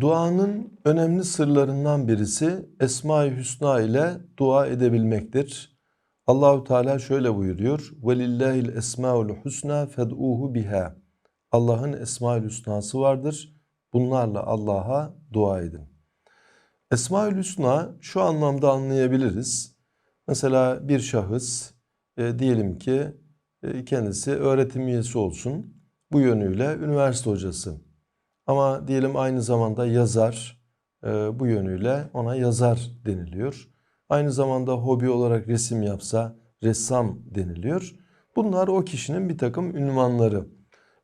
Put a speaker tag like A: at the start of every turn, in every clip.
A: Duanın önemli sırlarından birisi Esma-i Hüsna ile dua edebilmektir. Allahu Teala şöyle buyuruyor. Velillahil esmaul husna fed'uhu biha. Allah'ın esmaül hüsnası vardır. Bunlarla Allah'a dua edin. Esmaül hüsna şu anlamda anlayabiliriz. Mesela bir şahıs e, diyelim ki e, kendisi öğretim üyesi olsun. Bu yönüyle üniversite hocası. Ama diyelim aynı zamanda yazar, e, bu yönüyle ona yazar deniliyor. Aynı zamanda hobi olarak resim yapsa ressam deniliyor. Bunlar o kişinin bir takım ünvanları.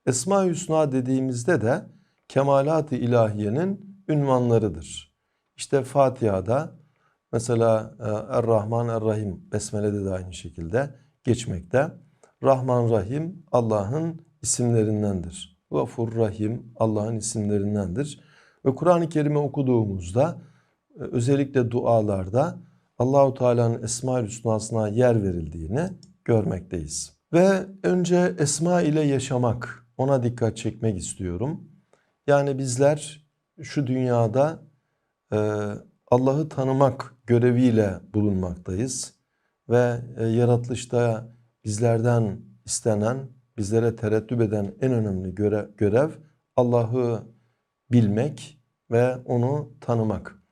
A: Esma-i Hüsna dediğimizde de kemalat-ı ilahiyenin ünvanlarıdır. İşte Fatiha'da mesela e, Er-Rahman Er-Rahim Besmele'de de aynı şekilde geçmekte. Rahman Rahim Allah'ın isimlerindendir. Gafur Rahim Allah'ın isimlerindendir. Ve Kur'an-ı Kerim'i okuduğumuzda e, özellikle dualarda Allahu Teala'nın Esma-ül Hüsna'sına yer verildiğini görmekteyiz. Ve önce Esma ile yaşamak ona dikkat çekmek istiyorum. Yani bizler şu dünyada e, Allah'ı tanımak göreviyle bulunmaktayız ve e, yaratılışta bizlerden istenen, bizlere tereddüt eden en önemli görev, görev Allah'ı bilmek ve onu tanımak.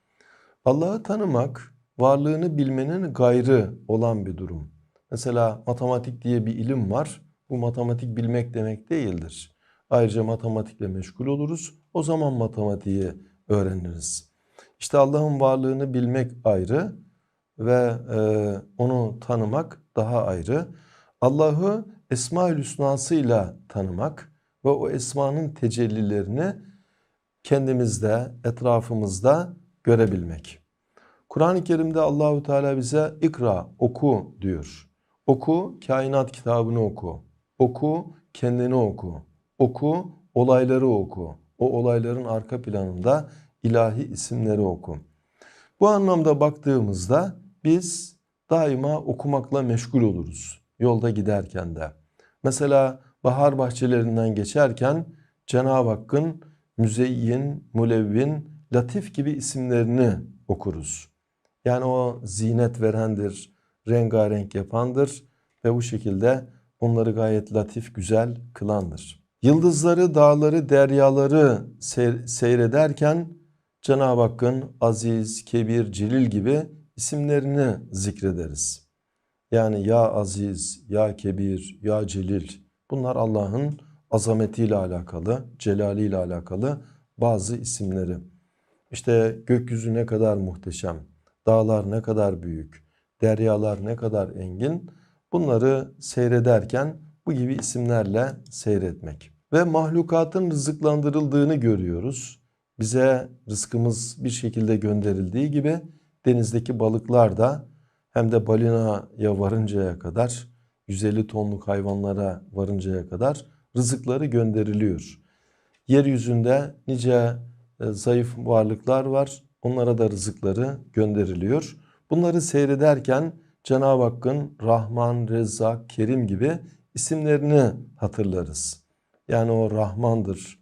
A: Allah'ı tanımak varlığını bilmenin gayrı olan bir durum. Mesela matematik diye bir ilim var. Bu matematik bilmek demek değildir. Ayrıca matematikle meşgul oluruz. O zaman matematiği öğreniriz. İşte Allah'ın varlığını bilmek ayrı ve e, onu tanımak daha ayrı. Allah'ı Esma-ül Hüsna'sıyla tanımak ve o esmanın tecellilerini kendimizde, etrafımızda görebilmek. Kur'an-ı Kerim'de Allahu Teala bize ikra, oku diyor. Oku, kainat kitabını oku. Oku, kendini oku. Oku, olayları oku. O olayların arka planında ilahi isimleri oku. Bu anlamda baktığımızda biz daima okumakla meşgul oluruz. Yolda giderken de. Mesela bahar bahçelerinden geçerken Cenab-ı Hakk'ın müzeyyin, mulevvin, latif gibi isimlerini okuruz. Yani o zinet verendir, rengarenk yapandır ve bu şekilde onları gayet latif, güzel kılandır. Yıldızları, dağları, deryaları seyrederken Cenab-ı Hakk'ın aziz, kebir, celil gibi isimlerini zikrederiz. Yani ya aziz, ya kebir, ya celil bunlar Allah'ın azametiyle alakalı, celaliyle alakalı bazı isimleri. İşte gökyüzü ne kadar muhteşem, dağlar ne kadar büyük, deryalar ne kadar engin bunları seyrederken bu gibi isimlerle seyretmek. Ve mahlukatın rızıklandırıldığını görüyoruz. Bize rızkımız bir şekilde gönderildiği gibi denizdeki balıklar da hem de balinaya varıncaya kadar 150 tonluk hayvanlara varıncaya kadar rızıkları gönderiliyor. Yeryüzünde nice e, zayıf varlıklar var. Onlara da rızıkları gönderiliyor. Bunları seyrederken Cenab-ı Hakk'ın Rahman, Rezzak, Kerim gibi isimlerini hatırlarız. Yani o Rahmandır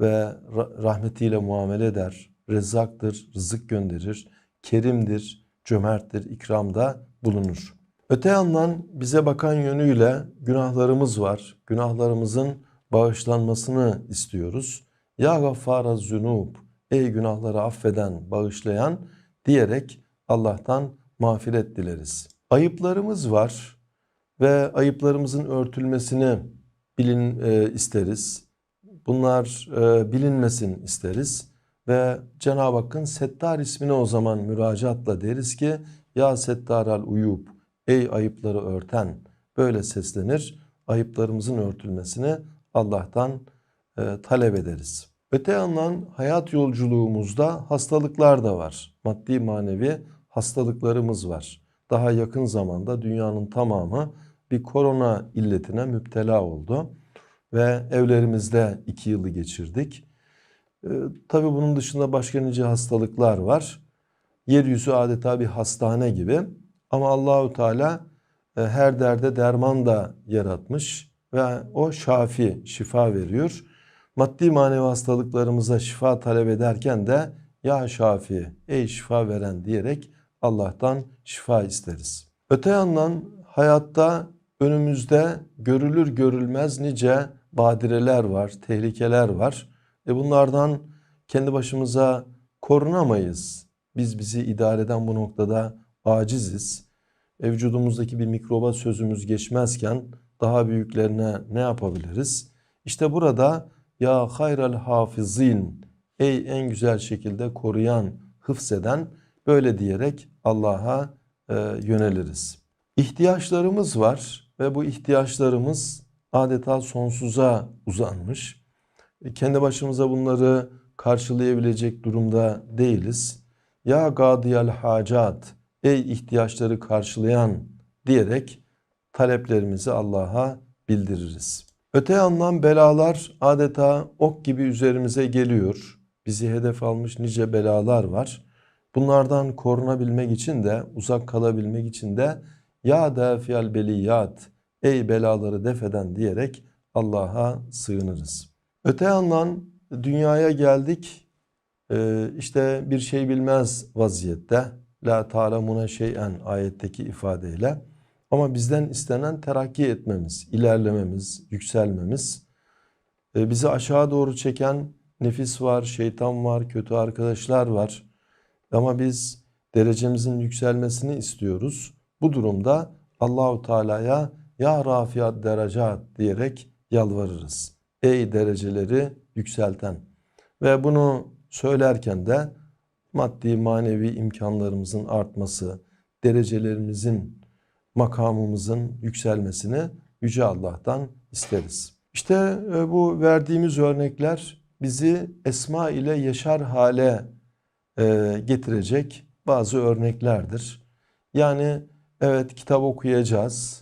A: ve rahmetiyle muamele eder. Rezzaktır, rızık gönderir. Kerimdir, cömerttir, ikramda bulunur. Öte yandan bize bakan yönüyle günahlarımız var. Günahlarımızın bağışlanmasını istiyoruz. Ya gaffara zünub, ey günahları affeden, bağışlayan diyerek Allah'tan mağfiret dileriz. Ayıplarımız var ve ayıplarımızın örtülmesini bilin e, isteriz. Bunlar e, bilinmesin isteriz ve Cenab-ı Hakk'ın Settar ismine o zaman müracaatla deriz ki Ya Settar al uyub ey ayıpları örten böyle seslenir. Ayıplarımızın örtülmesini Allah'tan e, talep ederiz. Öte yandan hayat yolculuğumuzda hastalıklar da var. Maddi manevi hastalıklarımız var. Daha yakın zamanda dünyanın tamamı bir korona illetine müptela oldu. Ve evlerimizde iki yılı geçirdik. Ee, tabii bunun dışında başka nice hastalıklar var. Yeryüzü adeta bir hastane gibi. Ama Allahu Teala e, her derde derman da yaratmış ve o şafi, şifa veriyor. Maddi manevi hastalıklarımıza şifa talep ederken de ya Şafi, ey şifa veren diyerek Allah'tan şifa isteriz. Öte yandan hayatta önümüzde görülür görülmez nice badireler var, tehlikeler var. E bunlardan kendi başımıza korunamayız. Biz bizi idare eden bu noktada aciziz. E vücudumuzdaki bir mikroba sözümüz geçmezken daha büyüklerine ne yapabiliriz? İşte burada ya hayral hafizin ey en güzel şekilde koruyan, hıfzeden böyle diyerek Allah'a e, yöneliriz. İhtiyaçlarımız var ve bu ihtiyaçlarımız adeta sonsuza uzanmış. E, kendi başımıza bunları karşılayabilecek durumda değiliz. Ya gadiyal hacat ey ihtiyaçları karşılayan diyerek taleplerimizi Allah'a bildiririz. Öte yandan belalar adeta ok gibi üzerimize geliyor. Bizi hedef almış nice belalar var. Bunlardan korunabilmek için de uzak kalabilmek için de ya dafiyal beliyat ey belaları defeden diyerek Allah'a sığınırız. Öte yandan dünyaya geldik ee, işte bir şey bilmez vaziyette la ta'lemune şeyen ayetteki ifadeyle ama bizden istenen terakki etmemiz, ilerlememiz, yükselmemiz. Ee, bizi aşağı doğru çeken nefis var, şeytan var, kötü arkadaşlar var. Ama biz derecemizin yükselmesini istiyoruz. Bu durumda Allahu Teala'ya ya rafiat derecat diyerek yalvarırız. Ey dereceleri yükselten. Ve bunu söylerken de maddi manevi imkanlarımızın artması, derecelerimizin, makamımızın yükselmesini Yüce Allah'tan isteriz. İşte e, bu verdiğimiz örnekler bizi esma ile yaşar hale e, getirecek bazı örneklerdir. Yani evet kitap okuyacağız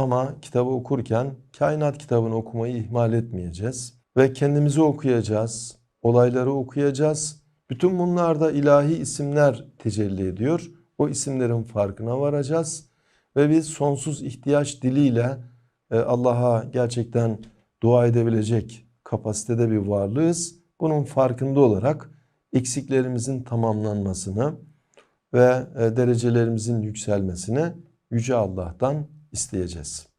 A: ama kitabı okurken kainat kitabını okumayı ihmal etmeyeceğiz. Ve kendimizi okuyacağız, olayları okuyacağız. Bütün bunlarda ilahi isimler tecelli ediyor. O isimlerin farkına varacağız. Ve biz sonsuz ihtiyaç diliyle e, Allah'a gerçekten dua edebilecek kapasitede bir varlığız. Bunun farkında olarak eksiklerimizin tamamlanmasını ve e, derecelerimizin yükselmesini Yüce Allah'tan isteyeceğiz.